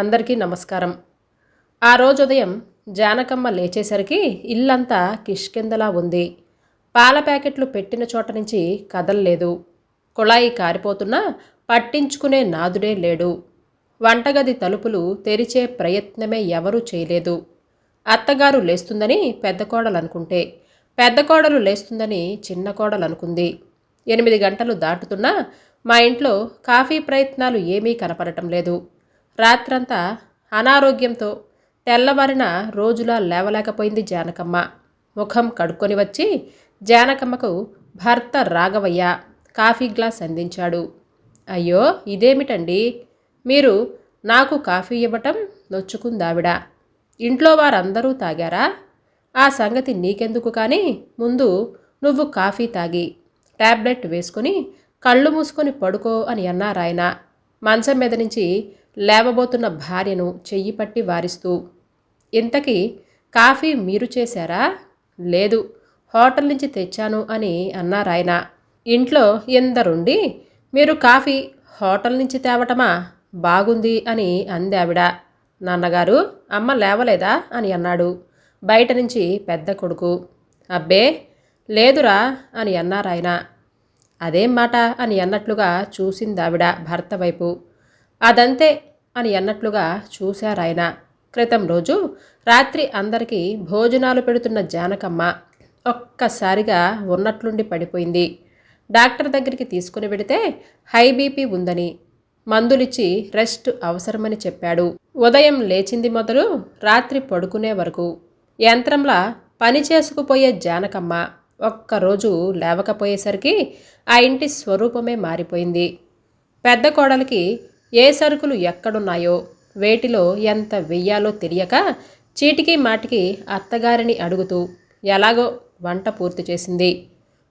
అందరికీ నమస్కారం. ఆ రోజు ఉదయం జానకమ్మ లేచేసరికి ఇల్లంతా కిష్కిందలా ఉంది. పాల ప్యాకెట్లు పెట్టిన చోట నుంచి కదల్లేదు. కుళాయి కారిపోతున్నా పట్టించుకునే నాదుడే లేడు. వంటగది తలుపులు తెరిచే ప్రయత్నమే ఎవరూ చేయలేదు. అత్తగారు లేస్తుందని పెద్ద కోడలు అనుకుంటే పెద్ద కోడలు లేస్తుందని చిన్న కోడలు అనుకుంది ఎనిమిది గంటలు దాటుతున్నా మా ఇంట్లో కాఫీ ప్రయత్నాలు ఏమీ కనపడటం లేదు. రాత్రంతా అనారోగ్యంతో తెల్లవారిన రోజులా లేవలేకపోయింది జానకమ్మ. ముఖం కడుక్కొని వచ్చి జానకమ్మకు భర్త రాఘవయ్య కాఫీ గ్లాస్ అందించాడు. అయ్యో ఇదేమిటండి? మీరు నాకు కాఫీ ఇవ్వటం నొచ్చుకుందావిడ. ఇంట్లో వారందరూ తాగారా? ఆ సంగతి నీకెందుకు కానీ ముందు నువ్వు కాఫీ తాగి టాబ్లెట్ వేసుకుని కళ్ళు మూసుకొని పడుకో అని అన్నారాయన. మంచం మీద నుంచి లేవబోతున్న భార్యను చెయ్యి పట్టి వారిస్తూ ఇంతకీ కాఫీ మీరు చేశారా? లేదు హోటల్ నుంచి తెచ్చాను అని అన్నారాయన. ఇంట్లో ఎందరుండి? మీరు కాఫీ హోటల్ నుంచి తేవటమా? బాగుంది అని అంది ఆవిడ నాన్నగారు అమ్మ లేవలేదా? అని అన్నాడు బయట నుంచి పెద్ద కొడుకు. అబ్బే లేదురా అని అన్నారాయన. అదేం మాట అని అన్నట్లుగా చూసిందావిడ భర్త వైపు. అదంతే అని అన్నట్లుగా చూశారాయన. క్రితం రోజు రాత్రి అందరికీ భోజనాలు పెడుతున్న జానకమ్మ ఒక్కసారిగా ఉన్నట్లుండి పడిపోయింది. డాక్టర్ దగ్గరికి తీసుకుని వెడితే హై బీపీ ఉందని మందులిచ్చి రెస్ట్ అవసరమని చెప్పాడు. ఉదయం లేచింది మొదలు రాత్రి పడుకునే వరకు యంత్రంలా పని చేసుకుపోయే జానకమ్మ ఒక్కరోజు లేవకపోయేసరికి ఆ ఇంటి స్వరూపమే మారిపోయింది. పెద్ద కోడలికి ఏ సరుకులు ఎక్కడున్నాయో వేటిలో ఎంత వెయ్యాలో తెలియక చీటికి మాటికి అత్తగారిని అడుగుతూ ఎలాగో వంట పూర్తి చేసింది.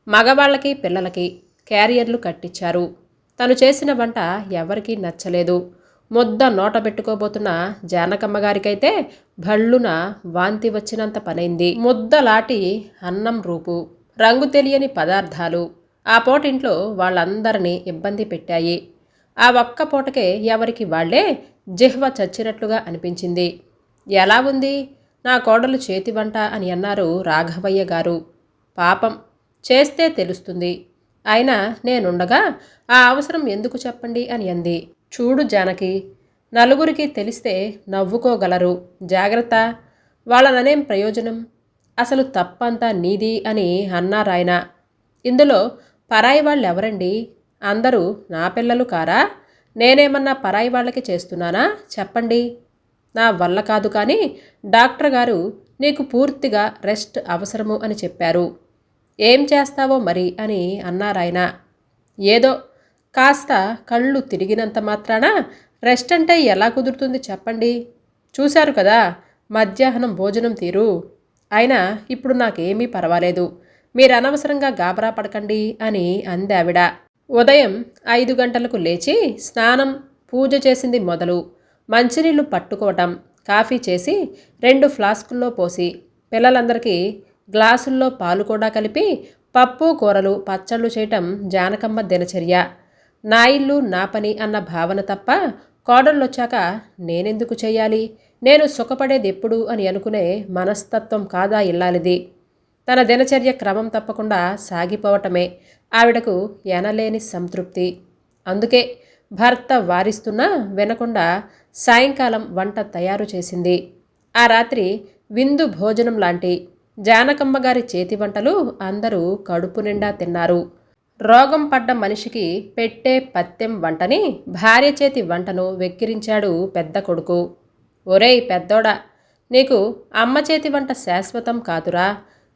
మగవాళ్ళకి పిల్లలకి క్యారియర్లు కట్టించారు. తను చేసిన వంట ఎవరికీ నచ్చలేదు. ముద్ద నోట పెట్టుకోబోతున్న జానకమ్మ గారికైతే భళ్ళున వాంతి వచ్చినంత పనైంది. ముద్దలాటి అన్నం రూపు రంగు తెలియని పదార్థాలు ఆ పూటింట్లో వాళ్ళందరినీ ఇబ్బంది పెట్టాయి. ఆ ఒక్క పూటకే ఎవరికి వాళ్ళే జిహ్వ చచ్చినట్లుగా అనిపించింది. ఎలా ఉంది? నా కోడలు చేతి వంట అని అన్నారు రాఘవయ్య గారు. పాపం చేస్తే తెలుస్తుంది. అయినా నేనుండగా ఆ అవసరం ఎందుకు చెప్పండి అని అంది. చూడు జానకి నలుగురికి తెలిస్తే నవ్వుకోగలరు. జాగ్రత్త వాళ్ళననేం ప్రయోజనం? అసలు తప్పంతా నీది అని అన్నారాయన ఇందులో పరాయి వాళ్ళు ఎవరండి అందరూ నా పిల్లలు కారా? నేనేమన్నా పరాయి వాళ్ళకి చేస్తున్నానా? చెప్పండి. నా వల్ల కాదు కానీ డాక్టర్ గారు నీకు పూర్తిగా రెస్ట్ అవసరము అని చెప్పారు. ఏం చేస్తావో మరి? అని అన్నారాయన. ఏదో కాస్త కళ్ళు తిరిగినంత మాత్రాన? రెస్ట్ అంటే ఎలా కుదురుతుంది చెప్పండి. చూశారు కదా మధ్యాహ్నం భోజనం తీరు. అయినా ఇప్పుడు నాకేమీ పర్వాలేదు. మీరు అనవసరంగా గాబరా పడకండి అని అందావిడ. ఆవిడ ఉదయం ఐదు గంటలకు లేచి స్నానం పూజ చేసింది మొదలు. మంచినీళ్ళు పట్టుకోవటం కాఫీ చేసి రెండు ఫ్లాస్కుల్లో పోసి పిల్లలందరికీ గ్లాసుల్లో పాలు కూడా కలిపి పప్పు కూరలు పచ్చళ్ళు చేయటం జానకమ్మ దినచర్య. నా ఇల్లు నా పని అన్న భావన తప్ప కోడళ్ళొచ్చాక నేనెందుకు చేయాలి? నేను సుఖపడేది ఎప్పుడు అని అనుకునే మనస్తత్వం కాదా ఇల్లాలిది. తన దినచర్య క్రమం తప్పకుండా సాగిపోవటమే. ఆవిడకు ఎనలేని సంతృప్తి. అందుకే భర్త వారిస్తున్నా వినకుండా సాయంకాలం వంట తయారు చేసింది. ఆ రాత్రి విందు భోజనం లాంటి జానకమ్మ గారి చేతి వంటలు అందరూ కడుపు నిండా తిన్నారు. రోగం పడ్డ మనిషికి పెట్టే పత్యం వంటని భార్య చేతి వంటను వెక్కిరించాడు పెద్ద కొడుకు. ఒరేయ్ పెద్దోడా నీకు అమ్మ చేతి వంట శాశ్వతం కాదురా.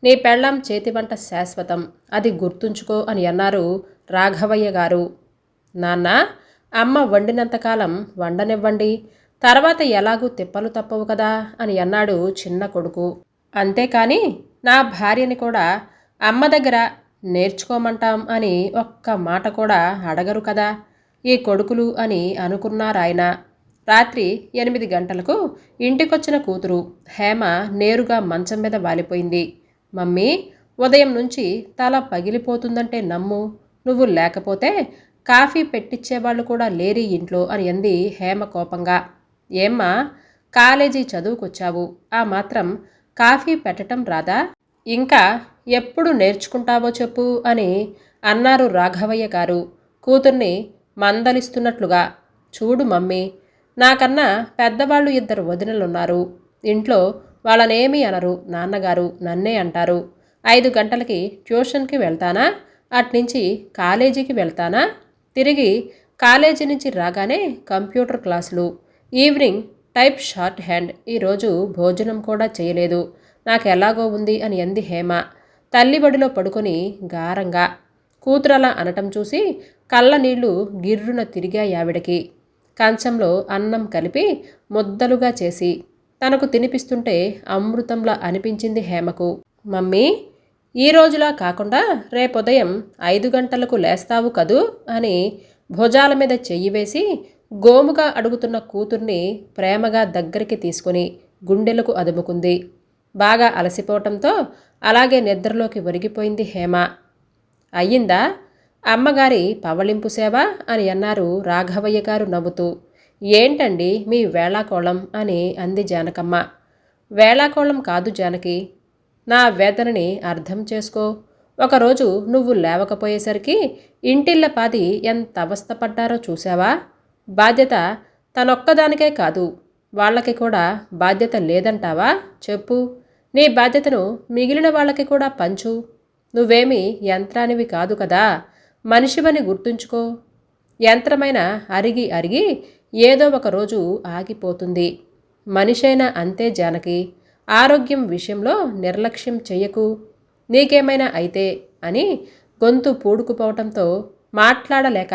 నీ పెళ్ళాం చేతి వంట శాశ్వతం. అది గుర్తుంచుకో అని అన్నారు రాఘవయ్య గారు. నాన్న అమ్మ వండినంతకాలం వండనివ్వండి. తర్వాత ఎలాగూ తిప్పలు తప్పవు కదా అని అన్నాడు చిన్న కొడుకు. అంతేకాని నా భార్యని కూడా అమ్మ దగ్గర నేర్చుకోమంటాం అని ఒక్క మాట కూడా అడగరు కదా. ఈ కొడుకులు అని అనుకున్నారాయన. రాత్రి ఎనిమిది గంటలకు ఇంటికొచ్చిన కూతురు హేమ నేరుగా మంచం మీద వాలిపోయింది. మమ్మీ ఉదయం నుంచి తల పగిలిపోతుందంటే నమ్ము. నువ్వు లేకపోతే కాఫీ పెట్టించేవాళ్ళు కూడా లేరి ఇంట్లో అని అంది హేమ కోపంగా. ఏమ్మా కాలేజీ చదువుకొచ్చావు. ఆ మాత్రం కాఫీ పెట్టటం రాదా? ఇంకా ఎప్పుడు నేర్చుకుంటావో చెప్పు అని అన్నారు రాఘవయ్య గారు. కూతుర్ని మందలిస్తున్నట్లుగా. చూడు మమ్మీ నాకన్నా పెద్దవాళ్ళు ఇద్దరు వదినలున్నారు. ఇంట్లో వాళ్ళనేమీ అనరు. నాన్నగారు నన్నే అంటారు. ఐదు గంటలకి ట్యూషన్కి వెళ్తానా? అట్నుంచి కాలేజీకి వెళ్తానా? తిరిగి కాలేజీ నుంచి రాగానే కంప్యూటర్ క్లాసులు. Evening type shorthand. ఈరోజు భోజనం కూడా చేయలేదు. నాకు ఎలాగో ఉంది అని అంది హేమ. తల్లి బడిలో పడుకొని గారంగా. కూతురలా అనటం చూసి కళ్ళ నీళ్ళు గిర్రున తిరిగాయి ఆవిడకి. కంచంలో అన్నం కలిపి ముద్దలుగా చేసి తనకు తినిపిస్తుంటే అమృతంలా అనిపించింది హేమకు. మమ్మీ ఈ రోజులా కాకుండా రేపుదయం ఐదు గంటలకు లేస్తావు కదూ? అని భుజాల మీద చెయ్యి వేసి గోముగా అడుగుతున్న కూతుర్ని ప్రేమగా దగ్గరికి తీసుకుని గుండెలకు అదుముకుంది. బాగా అలసిపోవటంతో అలాగే నిద్రలోకి ఒరిగిపోయింది హేమ. అయ్యిందా? అమ్మగారి పవళింపు సేవ? అని అన్నారు రాఘవయ్య గారు నవ్వుతూ. ఏంటండి మీ వేళాకోళం అని అంది జానకమ్మ. వేళాకోళం కాదు జానకి. నా వేదనని అర్థం చేసుకో. ఒకరోజు నువ్వు లేవకపోయేసరికి ఇంటిళ్ళ పాది ఎంత అవస్థపడ్డారో చూసావా బాధ్యత తనొక్కదానికే కాదు. వాళ్ళకి కూడా బాధ్యత లేదంటావా? చెప్పు. నీ బాధ్యతను మిగిలిన వాళ్ళకి కూడా పంచు. నువ్వేమి యంత్రానివి కాదు కదా. మనిషివని గుర్తుంచుకో. యంత్రమైన అరిగి అరిగి ఏదో ఒక రోజు ఆగిపోతుంది. మనిషైనా అంతే జానకి ఆరోగ్యం విషయంలో నిర్లక్ష్యం చెయ్యకు. నీకేమైనా అయితే అని గొంతు పూడుకుపోవటంతో మాట్లాడలేక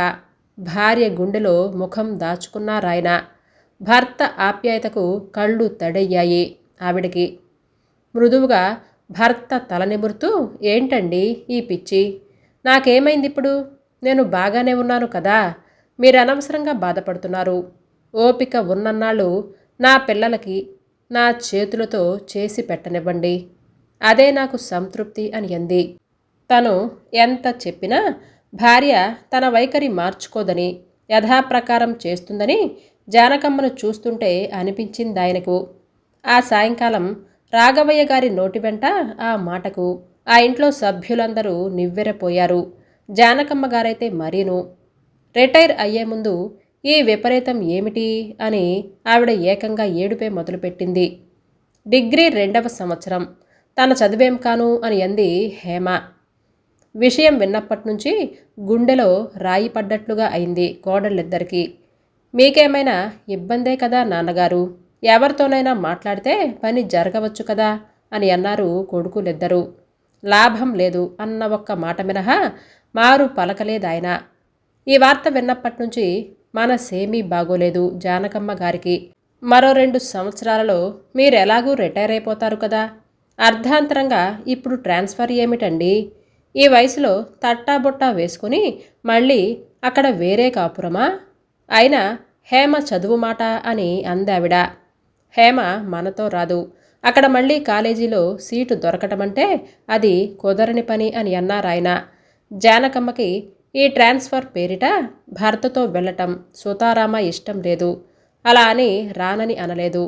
భార్య గుండెలో ముఖం దాచుకున్నారాయన భర్త ఆప్యాయతకు కళ్ళు తడయ్యాయి ఆవిడకి. మృదువుగా భర్త తలనిమురుతూ ఏంటండి ఈ పిచ్చి? నాకేమైంది ఇప్పుడు నేను బాగానే ఉన్నాను కదా. మీరు అనవసరంగా బాధపడుతున్నారు. ఓపిక ఉన్నన్నాళ్ళు నా పిల్లలకి నా చేతులతో చేసి పెట్టనివ్వండి. అదే నాకు సంతృప్తి అని అంది. తను ఎంత చెప్పినా భార్య తన వైఖరి మార్చుకోదని యథాప్రకారం చేస్తుందని జానకమ్మను చూస్తుంటే అనిపించింది ఆయనకు ఆ సాయంకాలం రాఘవయ్య గారి నోటి వెంట ఆ మాటకు ఆ ఇంట్లో సభ్యులందరూ నివ్వెరపోయారు. జానకమ్మ గారైతే మరీను. రిటైర్ అయ్యే ముందు ఈ విపరీతం ఏమిటి అని ఆవిడ ఏకంగా ఏడుపే మొదలుపెట్టింది. డిగ్రీ రెండవ సంవత్సరం. తన చదివేం కాను అని అంది హేమ. విషయం విన్నప్పటి నుంచి గుండెలో రాయి పడ్డట్లుగా అయింది కోడళ్ళిద్దరికీ. మీకేమైనా ఇబ్బందే కదా నాన్నగారు? ఎవరితోనైనా మాట్లాడితే పని జరగవచ్చు కదా అని అన్నారు కొడుకులిద్దరూ. లాభం లేదు అన్న ఒక్క మాట మినహా మారు పలకలేదాయన. ఈ వార్త విన్నప్పటి నుంచి మనసేమీ బాగోలేదు జానకమ్మ గారికి. మరో రెండు సంవత్సరాలలో మీరెలాగూ రిటైర్ అయిపోతారు కదా? అర్ధాంతరంగా ఇప్పుడు ట్రాన్స్ఫర్ ఏమిటండి? ఈ వయసులో తట్టాబుట్టా వేసుకుని మళ్ళీ అక్కడ వేరే కాపురమా? అయినా హేమ చదువు మాట అని అందావిడ. హేమ మనతో రాదు. అక్కడ మళ్ళీ కాలేజీలో సీటు దొరకటమంటే అది కుదరని పని అని అన్నారాయన. జానకమ్మకి ఈ ట్రాన్స్ఫర్ పేరిట భర్తతో వెళ్ళటం సుతారామ ఇష్టం లేదు. అలా అని రానని అనలేదు.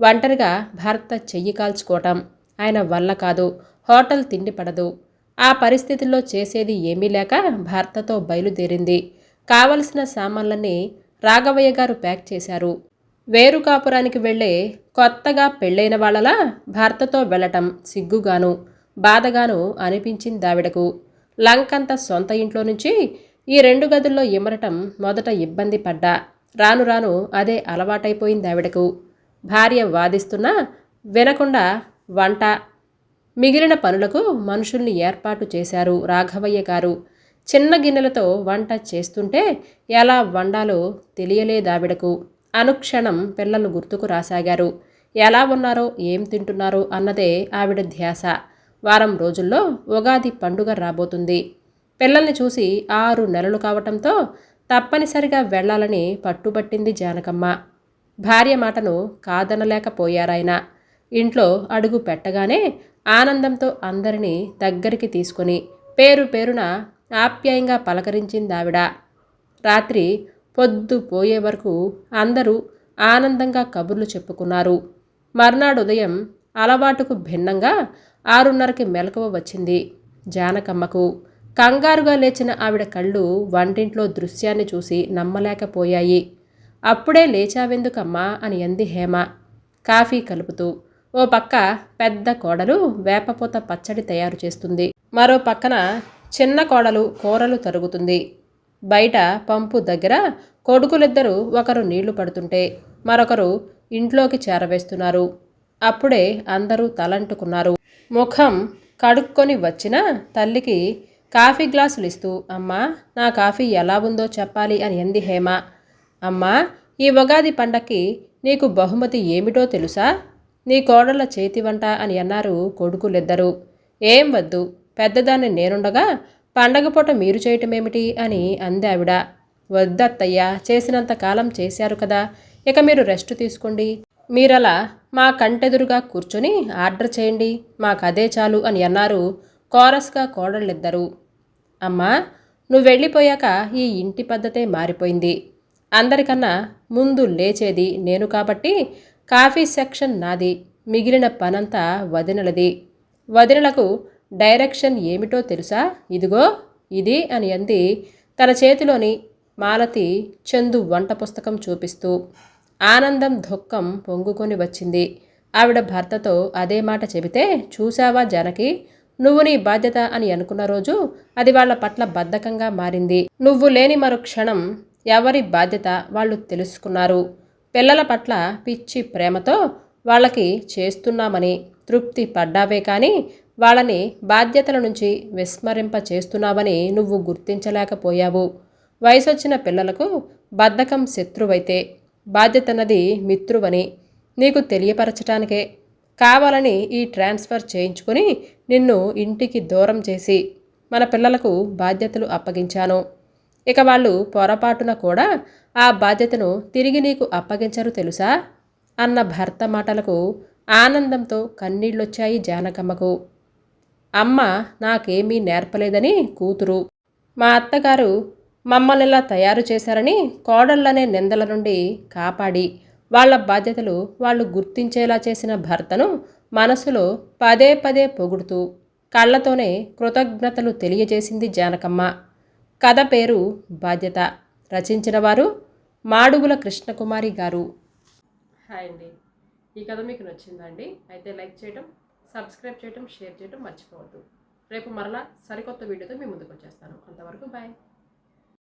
ఒంటరిగా భర్త చెయ్యి కాల్చుకోవటం ఆయన వల్ల కాదు. హోటల్ తిండి పడదు. ఆ పరిస్థితుల్లో చేసేది ఏమీ లేక భర్తతో బయలుదేరింది. కావలసిన సామాన్లన్నీ రాఘవయ్య గారు ప్యాక్ చేశారు. వేరు కాపురానికి వెళ్ళే కొత్తగా పెళ్ళైన వాళ్ళలా భర్తతో వెళ్ళటం సిగ్గుగాను బాధగాను అనిపించిందావిడకు. లంకంత సొంత ఇంట్లో నుంచి ఈ రెండు గదుల్లో ఇమరటం మొదట ఇబ్బంది పడ్డా. రాను రాను అదే అలవాటైపోయింది ఆవిడకు. భార్య వాదిస్తున్నా వినకుండా వంట. మిగిలిన పనులకు మనుషుల్ని ఏర్పాటు చేశారు రాఘవయ్య గారు. చిన్న గిన్నెలతో వంట చేస్తుంటే ఎలా వండాలో తెలియలేదావిడకు అనుక్షణం పిల్లలు గుర్తుకు రాసాగారు. ఎలా ఉన్నారో ఏం తింటున్నారో అన్నదే ఆవిడ ధ్యాస. వారం రోజుల్లో ఉగాది పండుగ రాబోతుంది. పిల్లల్ని చూసి ఆరు నెలలు కావటంతో తప్పనిసరిగా వెళ్ళాలని పట్టుబట్టింది జానకమ్మ. భార్య మాటను కాదనలేకపోయారాయన. ఇంట్లో అడుగు పెట్టగానే ఆనందంతో అందరినీ దగ్గరికి తీసుకొని పేరు పేరున ఆప్యాయంగా పలకరించిందావిడ. రాత్రి పొద్దు పోయే వరకు అందరూ ఆనందంగా కబుర్లు చెప్పుకున్నారు. మర్నాడు ఉదయం అలవాటుకు భిన్నంగా ఆరున్నరకి మెలకువ వచ్చింది జానకమ్మకు. కంగారుగా లేచిన ఆవిడ కళ్ళు వంటింట్లో దృశ్యాన్ని చూసి నమ్మలేకపోయాయి. అప్పుడే లేచావెందుకమ్మా? అని అంది హేమ. కాఫీ కలుపుతూ. ఓ పక్క పెద్ద కోడలు వేపపూత పచ్చడి తయారు చేస్తుంది. మరో పక్కన చిన్న కోడలు కూరలు తరుగుతుంది. బయట పంపు దగ్గర కొడుకులిద్దరూ ఒకరు నీళ్ళు పడుతుంటే మరొకరు ఇంట్లోకి చేరవేస్తున్నారు. అప్పుడే అందరూ తలంటుకున్నారు. ముఖం కడుక్కొని వచ్చిన తల్లికి కాఫీ గ్లాసులు ఇస్తూ అమ్మా నా కాఫీ ఎలా ఉందో చెప్పాలి అని అంది హేమ. అమ్మా ఈ ఉగాది పండక్కి నీకు బహుమతి ఏమిటో తెలుసా? నీ కోడళ్ళ చేతి వంట అని అన్నారు కొడుకులిద్దరూ. ఏం వద్దు పెద్దదాన్ని నేనుండగా పండగ పూట మీరు చేయటమేమిటి? అని అంది ఆవిడ. వద్దత్తయ్యా చేసినంత కాలం చేశారు కదా ఇక మీరు రెస్ట్ తీసుకోండి. మీరలా మా కంటెదురుగా కూర్చొని ఆర్డర్ చేయండి మాకు అదే చాలు అని అన్నారు కోరస్గా కోడళ్ళిద్దరూ. అమ్మా నువ్వు వెళ్ళిపోయాక ఈ ఇంటి పద్ధతే మారిపోయింది. అందరికన్నా ముందు లేచేది నేను కాబట్టి కాఫీ సెక్షన్ నాది మిగిలిన పనంతా వదినలది. వదినలకు డైరెక్షన్ ఏమిటో తెలుసా? ఇదిగో ఇది అని అంది తన చేతిలోని మాలతి చందు వంట పుస్తకం చూపిస్తూ. ఆనందం దుఃఖం పొంగుకొని వచ్చింది. ఆవిడ భర్తతో అదే మాట చెబితే చూశావా జనకి నువ్వు నీ బాధ్యత అని అనుకున్న రోజు అది వాళ్ళ పట్ల బద్ధకంగా మారింది. నువ్వు లేని మరో క్షణం ఎవరి బాధ్యత వాళ్ళు తెలుసుకున్నారు. పిల్లల పట్ల పిచ్చి ప్రేమతో వాళ్ళకి చేస్తున్నామని తృప్తి పడ్డావే కానీ వాళ్ళని బాధ్యతల నుంచి విస్మరింప చేస్తున్నావని నువ్వు గుర్తించలేకపోయావు. వయసొచ్చిన పిల్లలకు బద్ధకం శత్రువైతే బాధ్యతన్నది మిత్రువని నీకు తెలియపరచటానికే. కావాలని ఈ ట్రాన్స్ఫర్ చేయించుకుని నిన్ను ఇంటికి దూరం చేసి మన పిల్లలకు బాధ్యతలు అప్పగించాను. ఇక వాళ్ళు పొరపాటున కూడా ఆ బాధ్యతను తిరిగి నీకు అప్పగించరు తెలుసా? అన్న భర్త మాటలకు ఆనందంతో కన్నీళ్ళొచ్చాయి జానకమ్మకు. అమ్మ నాకేమీ నేర్పలేదని కూతురు. మా అత్తగారు మమ్మల్ని ఇలా తయారు చేశారని కోడళ్ళనే నిందల నుండి కాపాడి వాళ్ళ బాధ్యతలు వాళ్ళు గుర్తించేలా చేసిన భర్తను మనసులో పదే పదే పొగుడుతూ కళ్ళతోనే కృతజ్ఞతలు తెలియజేసింది జానకమ్మ. కథ పేరు బాధ్యత. రచించిన వారు మాడుగుల కృష్ణకుమారి గారు. హాయ్ అండి. ఈ కథ మీకు నచ్చిందండి అయితే లైక్ చేయటం సబ్స్క్రైబ్ చేయటం షేర్ చేయటం మర్చిపోవద్దు. రేపు మరలా సరికొత్త వీడియోతో మీ ముందుకు వచ్చేస్తాను. అంతవరకు బాయ్.